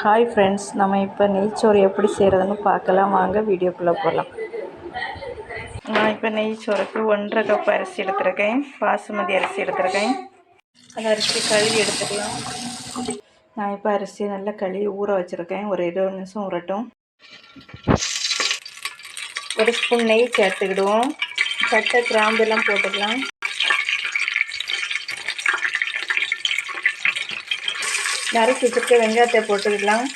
Hi friends நம்ம இப்போ நெய்ச்சோறு எப்படி செய்கிறதுன்னு பார்க்கலாம். வாங்க வீடியோக்குள்ளே போகலாம் நான் இப்போ நெய்ச்சோறுக்கு ஒன்றரை கப் அரிசி எடுத்திருக்கேன். பாசுமதி அரிசி எடுத்திருக்கேன். அந்த அரிசி கழுவி எடுத்துக்கலாம். நான் இப்போ அரிசி நல்லா கழுவி ஊற வச்சுருக்கேன். ஒரு இருபது நிமிஷம் ஊறட்டும். ஒரு ஸ்பூன் நெய் சேர்த்துக்கிடுவோம். பட்டை கிராம்பு எல்லாம் போட்டுக்கலாம். நறுக்கி வச்சுருக்க வெங்காயத்தை போட்டுக்கலாம்.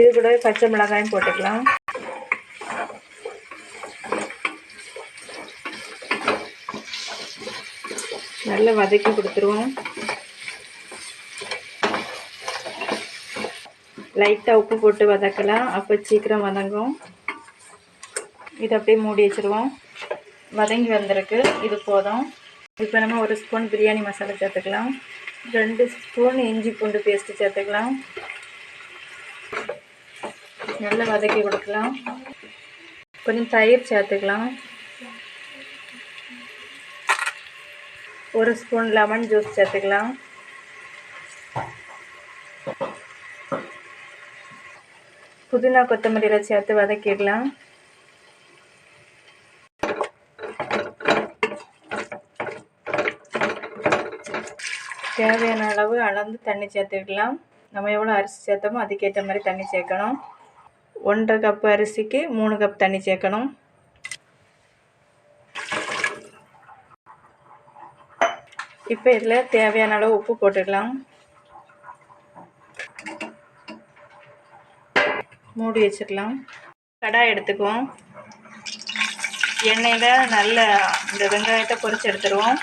இது கூட பச்சை மிளகாயும் போட்டுக்கலாம். நல்லா வதக்கி கொடுத்துருவோம். லைட்டாக உப்பு போட்டு வதக்கலாம். அப்போ சீக்கிரம் வதங்கும். இதை அப்படியே மூடி வச்சுருவோம். வதங்கி வந்திருக்கு. இது போதும். இப்போ நம்ம ஒரு ஸ்பூன் பிரியாணி மசாலா சேர்த்துக்கலாம். ரெண்டு ஸ்பூன் இஞ்சி பூண்டு பேஸ்ட்டு சேர்த்துக்கலாம். நல்லா வதக்கி கொடுக்கலாம். கொஞ்சம் தயிர் சேர்த்துக்கலாம். ஒரு ஸ்பூன் லெமன் ஜூஸ் சேர்த்துக்கலாம். புதினா கொத்தமல்லியில் சேர்த்து வதக்கிடலாம். தேவையான அளவு அளந்து தண்ணி சேர்த்துக்கலாம். நம்ம எவ்வளோ அரிசி சேர்த்தோமோ அதுக்கேற்ற மாதிரி தண்ணி சேர்க்கணும். ஒன்றரை கப்பு அரிசிக்கு மூணு கப் தண்ணி சேர்க்கணும். இப்போ இதில் தேவையான அளவு உப்பு போட்டுக்கலாம். மூடி வச்சிடலாம். கடாய் எடுத்துக்குவோம். எண்ணெயில் நல்ல இந்த வெங்காயத்தை பொரித்து எடுத்துருவோம்.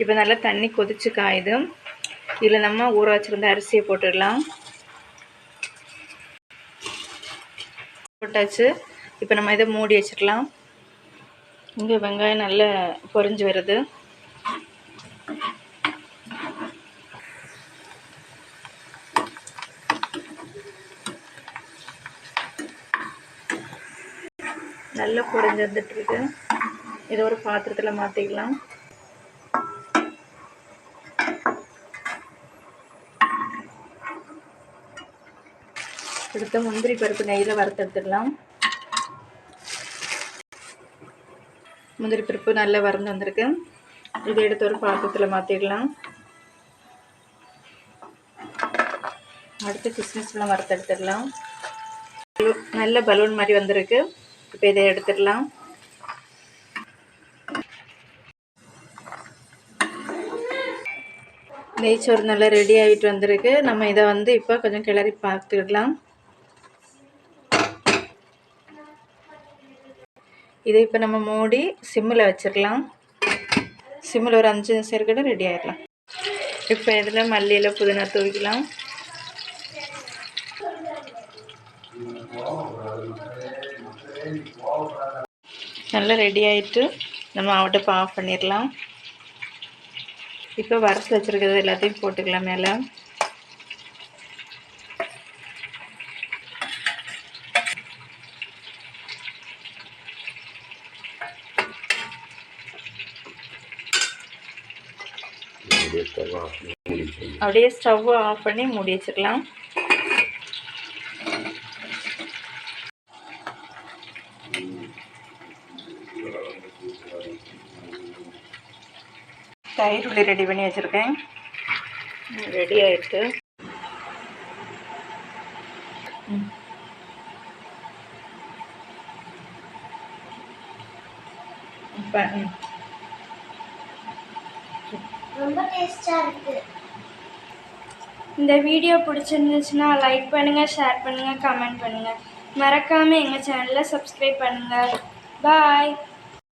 இப்போ நல்லா தண்ணி கொதிச்சு காயுது இதில் நம்ம ஊற வச்சுருந்த அரிசியை போட்டுடலாம். போட்டாச்சு. இப்போ நம்ம இதை மூடி வச்சிடலாம். இங்கே வெங்காயம் நல்லா பொறிஞ்சு வருது. நல்லா பொறிஞ்சு வந்துட்டுருக்கு இதை ஒரு பாத்திரத்தில் மாற்றிக்கலாம் அடுத்து முந்திரி பருப்பு நெய்யில் வறுத்தெடுத்துடலாம் முந்திரி பருப்பு நல்லா வறந்து வந்திருக்கு. இதை எடுத்து ஒரு பாத்திரத்தில் மாற்றிடலாம் அடுத்து கிஸ்மிஸ்லாம் வறுத்தெடுத்துடலாம் நல்ல பலூன் மாதிரி வந்திருக்கு. இப்போ இதை எடுத்துடலாம். நெய்ச்சோறு நல்லா ரெடி ஆகிட்டு வந்திருக்கு. நம்ம இதை வந்து இப்போ கொஞ்சம் கிளறி பார்த்துக்கலாம். இதை இப்போ நம்ம மூடி சிம்மில் வச்சிடலாம் சிம்மில் ஒரு அஞ்சு நிமிஷம் இருக்கட்டும் ரெடி ஆகிடலாம் இப்போ இதில் மல்லியில் புதினா தூவிக்கலாம். நல்லா ரெடி ஆகிட்டு நம்ம அவட்டப்போ ஆஃப் பண்ணிடலாம் இப்போ வறுத்து வச்சுருக்கிறது எல்லாத்தையும் போட்டுக்கலாம் மேலே. அப்படியே ஸ்டவ் ஆஃப் பண்ணி மூடி வச்சுக்கலாம் தயிர் உள்ளி ரெடி பண்ணி வச்சுருக்கேன். ரெடி ஆயிடுச்சு இப்போ ரொம்ப டேஸ்டாக இருக்குது இந்த வீடியோ பிடிச்சிருந்துச்சுன்னா லைக் பண்ணுங்கள் ஷேர் பண்ணுங்கள் கமெண்ட் பண்ணுங்கள் மறக்காமல் எங்கள் சேனலை சப்ஸ்கிரைப் பண்ணுங்கள் பாய்